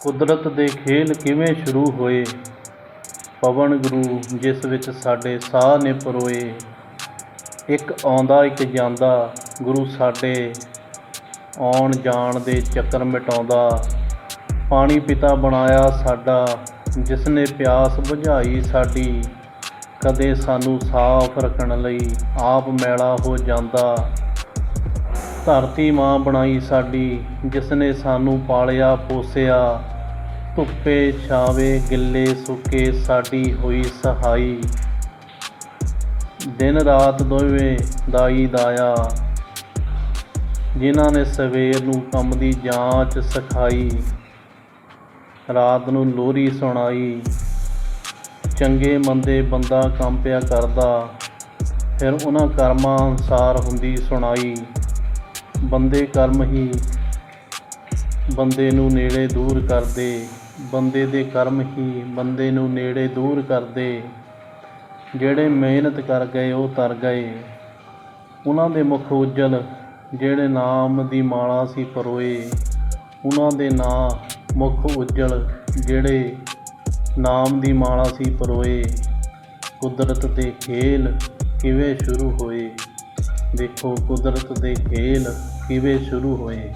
ਕੁਦਰਤ ਦੇ ਖੇਲ ਕਿਵੇਂ ਸ਼ੁਰੂ ਹੋਏ? ਪਵਨ ਗੁਰੂ, ਜਿਸ ਵਿੱਚ ਸਾਡੇ ਸਾਹ ਨੇ ਪਰੋਏ ਇੱਕ ਆਉਂਦਾ, ਇੱਕ ਜਾਂਦਾ, ਗੁਰੂ ਸਾਡੇ ਆਉਣ ਜਾਣ ਦੇ ਚੱਕਰ ਮਿਟਾਉਂਦਾ। ਪਾਣੀ ਪਿਤਾ ਬਣਾਇਆ ਸਾਡਾ, ਜਿਸ ਨੇ ਪਿਆਸ ਬੁਝਾਈ ਸਾਡੀ, ਕਦੇ ਸਾਨੂੰ ਸਾਫ਼ ਰੱਖਣ ਲਈ ਆਪ ਮੈਲਾ ਹੋ ਜਾਂਦਾ। ਧਰਤੀ ਮਾਂ ਬਣਾਈ ਸਾਡੀ ਜਿਸ ਨੇ ਸਾਨੂੰ ਪਾਲਿਆ, ਪੋਸਿਆ। ਧੁੱਪੇ ਛਾਵੇ ਗਿੱਲੇ ਸੁੱਕੇ ਸਾਡੀ ਹੋਈ ਸਹਾਈ। ਦਿਨ ਰਾਤ ਦੋਵੇਂ ਦਾਈ ਦਾਇਆ, ਜਿਨ੍ਹਾਂ ਨੇ ਸਵੇਰ ਨੂੰ ਕੰਮ ਦੀ ਜਾਂਚ ਸਿਖਾਈ। ਰਾਤ ਨੂੰ ਲੋਰੀ ਸੁਣਾਈ, ਚੰਗੇ ਮੰਦੇ ਬੰਦਾ ਕੰਮ ਪਿਆ ਕਰਦਾ। ਫਿਰ ਉਹਨਾਂ ਕਰਮਾਂ ਅਨੁਸਾਰ ਹੁੰਦੀ ਸੁਣਾਈ। ਬੰਦੇ ਕਰਮ ਹੀ ਬੰਦੇ ਨੂੰ ਨੇੜੇ ਦੂਰ ਕਰਦੇ, ਬੰਦੇ ਦੇ ਕਰਮ ਹੀ ਬੰਦੇ ਨੂੰ ਨੇੜੇ ਦੂਰ ਕਰਦੇ। ਜਿਹੜੇ ਮਿਹਨਤ ਕਰ ਗਏ, ਉਹ ਤਰ ਗਏ। ਉਹਨਾਂ ਦੇ ਮੁਖ ਉਜਲ, ਜਿਹੜੇ ਨਾਮ ਦੀ ਮਾਲਾ ਸੀ ਪਰੋਏ। ਉਹਨਾਂ ਦੇ ਨਾਂ ਮੁਖ ਉਜਲ, ਜਿਹੜੇ ਨਾਮ ਦੀ ਮਾਲਾ ਸੀ ਪਰੋਏ। ਕੁਦਰਤ ਦੇ ਖੇਲ ਕਿਵੇਂ ਸ਼ੁਰੂ ਹੋਏ? ਦੇਖੋ ਕੁਦਰਤ ਦੇ ਖੇਲ ਕਿਵੇਂ ਸ਼ੁਰੂ ਹੋਏ?